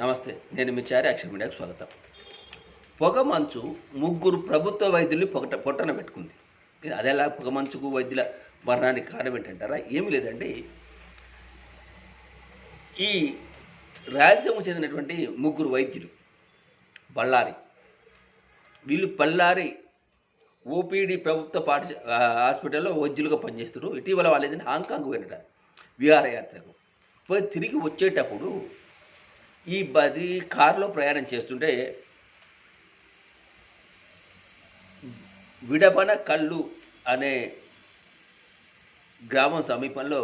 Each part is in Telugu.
నమస్తే నేను మీ చారి అక్షర మీడియాకు స్వాగతం. పొగమంచు ముగ్గురు ప్రభుత్వ వైద్యులు పొగట పొట్టన పెట్టుకుంది. ఇది అదేలా పొగ మంచుకు వైద్యుల మరణానికి కారణం ఏంటంటారా? ఏమీ లేదండి. ఈ రాయలసీమకు చెందినటువంటి ముగ్గురు వైద్యులు బళ్ళారి. వీళ్ళు బళ్ళారి ఓపీడీ ప్రభుత్వ పాఠశ హాస్పిటల్లో వైద్యులుగా పనిచేస్తున్నారు. ఇటీవల వాళ్ళు ఏదైనా హాంకాంగ్ పోయినట విహారయాత్రకు. పోయి తిరిగి వచ్చేటప్పుడు ఈ బది కారులో ప్రయాణం చేస్తుంటే విడపన కళ్ళు అనే గ్రామం సమీపంలో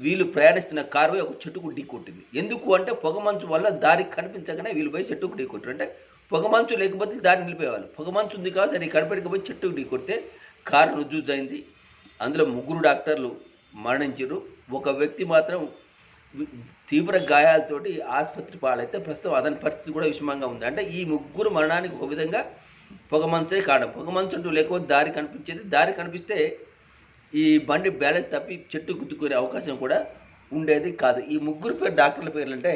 వీళ్ళు ప్రయాణిస్తున్న కారు ఒక చెట్టుకు ఢీకొట్టింది ఎందుకు అంటే పొగమంచు వల్ల దారి కనిపించగానే వీళ్ళు పోయి చెట్టుకు ఢీకొట్టారు అంటే పొగమంచు లేకపోతే దారి నిలిపేవాళ్ళు. పొగమంచు ఉంది కాబట్టి అది కనిపెట్టకపోయి చెట్టుకు ఢీకొడితే కారు కారు రుజువుదైంది అందులో ముగ్గురు డాక్టర్లు మరణించారు. ఒక వ్యక్తి మాత్రం తీవ్ర గాయాలతోటి ఆసుపత్రి పాలైతే ప్రస్తుతం అతని పరిస్థితి కూడా విషమంగా ఉంది. అంటే ఈ ముగ్గురు మరణానికి ఒక విధంగా పొగమంచే కారణం. పొగమంచు అంటూ లేకపోతే దారి కనిపించేది. దారి కనిపిస్తే ఈ బండి బ్యాలెన్స్ తప్పి చెట్టు గుద్దుకునే అవకాశం కూడా ఉండేది కాదు. ఈ ముగ్గురు పేరు డాక్టర్ల పేర్లు అంటే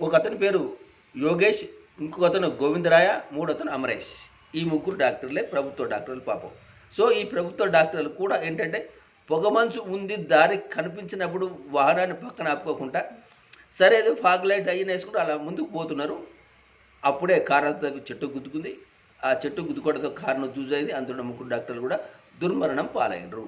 ఒక అతని పేరు యోగేష్ ఇంకొక అతను గోవిందరాయ మూడు అతను అమరేష్. ఈ ముగ్గురు డాక్టర్లే ప్రభుత్వ డాక్టర్లు పాపం. సో ఈ ప్రభుత్వ డాక్టర్లు కూడా ఏంటంటే పొగమంచు ఉంది దారి కనిపించినప్పుడు వాహనాన్ని పక్కన ఆపుకోకుండా సరే ఏదో ఫాగ్ లైట్ అయిన వేసుకుంటూ అలా ముందుకు పోతున్నారు. అప్పుడే కారు అంతా చెట్టు గుద్దుకుంది. ఆ చెట్టు గుద్దుకోవడంతో కారును చూసేది అందులో ముగ్గురు డాక్టర్లు కూడా దుర్మరణం పాలైనరు.